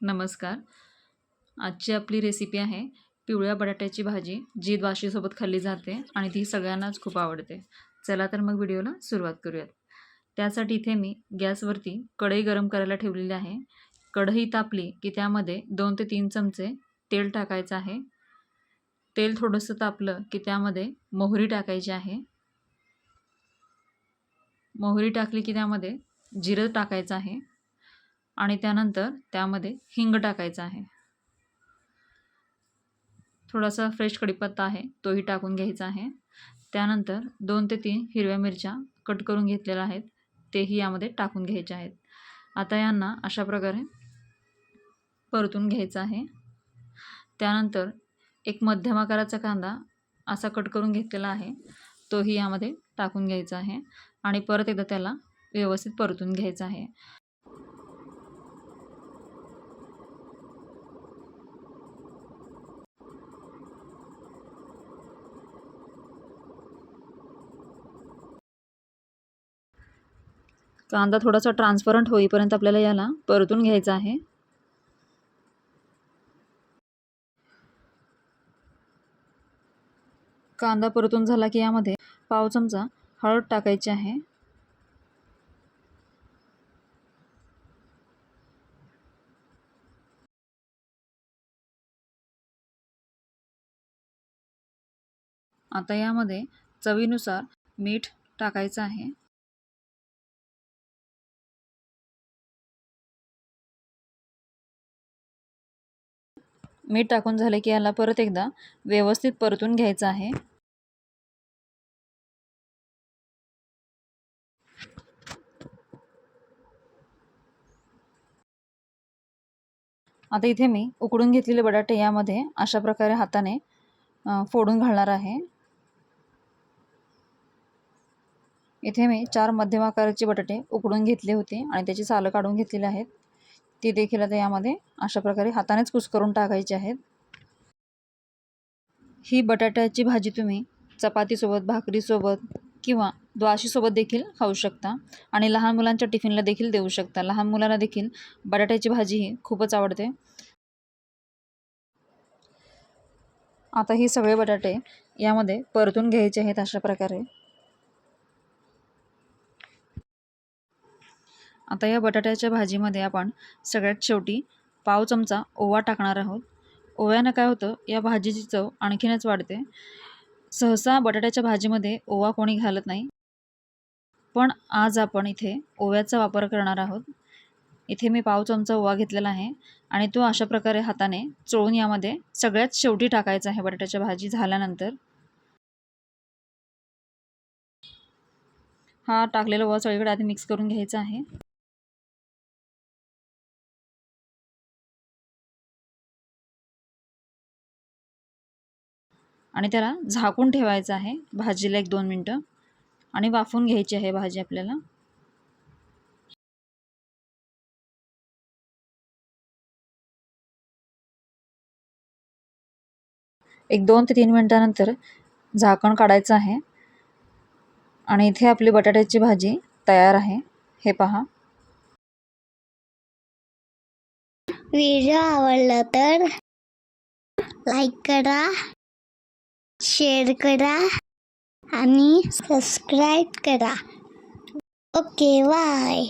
नमस्कार. आजची आपली रेसिपी आहे पिवळ्या बटाट्याची भाजी जी द्वाशीसोबत खाल्ली जाते आणि ती सगळ्यांनाच खूप आवडते. चला तर मग व्हिडिओला सुरुवात करूयात. त्यासाठी इथे मी गॅसवरती कढई गरम करायला ठेवलेली आहे. कढई तापली की त्यामध्ये दोन ते तीन चमचे तेल टाकायचं आहे. तेल थोडंसं तापलं की त्यामध्ये मोहरी टाकायची आहे. मोहरी टाकली की त्यामध्ये जिरं टाकायचं आहे. आणि त्यानंतर त्यामध्ये हिंग टाकायचा आहे. थोडासा फ्रेश कढीपत्ता आहे तोही टाकून घ्यायचा आहे. त्यानंतर दोन ते तीन हिरव्या मिरच्या कट करून घेतलेल्या आहेत तेही यामध्ये टाकून घ्यायचे आहेत. आता यांना अशा प्रकारे परतून घ्यायचं आहे. त्यानंतर एक मध्यम आकाराचा कांदा असा कट करून घेतलेला आहे तोही यामध्ये टाकून घ्यायचा आहे आणि परत एकदा त्याला व्यवस्थित परतून घ्यायचा आहे. कांदा थोडासा ट्रान्सपरंट होईपर्यंत आपल्याला याला परतून घ्यायचा आहे. कांदा परतून झाला की यामध्ये पाव चमचा हळद टाकायची आहे. आता यामध्ये चवीनुसार मीठ टाकायचं आहे. मीठ टाकून झाले की याला परत एकदा व्यवस्थित परतून घ्यायचं आहे. आता इथे मी उकडून घेतलेले बटाटे यामध्ये अशा प्रकारे हाताने फोडून घालणार आहे. इथे मी चार मध्यम आकाराचे बटाटे उकडून घेतले होते आणि त्याची सालं काढून घेतलेली आहेत. ती देखील आता यामध्ये अशा प्रकारे हातानेच कुस करून टाकायची आहेत. ही बटाट्याची भाजी तुम्ही चपातीसोबत भाकरीसोबत किंवा द्वाशीसोबत देखील खाऊ शकता आणि लहान मुलांच्या टिफिनला देखील देऊ शकता. लहान मुलांना देखील बटाट्याची भाजी ही खूपच आवडते. आता ही सगळे बटाटे यामध्ये परतून घ्यायचे आहेत अशा प्रकारे. आता या बटाट्याच्या भाजीमध्ये आपण सगळ्यात शेवटी पाव चमचा ओवा टाकणार आहोत. ओव्यानं काय होतं या भाजीची चव आणखीनच वाढते. सहसा बटाट्याच्या भाजीमध्ये ओवा कोणी घालत नाही. पण आज आपण इथे ओव्याचा वापर करणार आहोत. इथे मी पाव चमचा ओवा घेतलेला आहे आणि तो अशा प्रकारे हाताने चोळून यामध्ये सगळ्यात शेवटी टाकायचा आहे बटाट्याच्या भाजी झाल्यानंतर. हा टाकलेला ओवा सगळीकडे आधी मिक्स करून घ्यायचा आहे. आणि त्याला झाकून ठेवायचं आहे. भाजीला एक दोन मिनटं. आणि वाफून घ्यायची आहे भाजी आपल्याला. एक दोन ते तीन मिनटानंतर झाकण काढायचं आहे. आणि इथे आपली बटाट्याची भाजी तयार आहे. हे पहा. व्हिडिओ आवडला तर लाईक करा. शेअर करा आणि सबस्क्राईब करा. Okay bye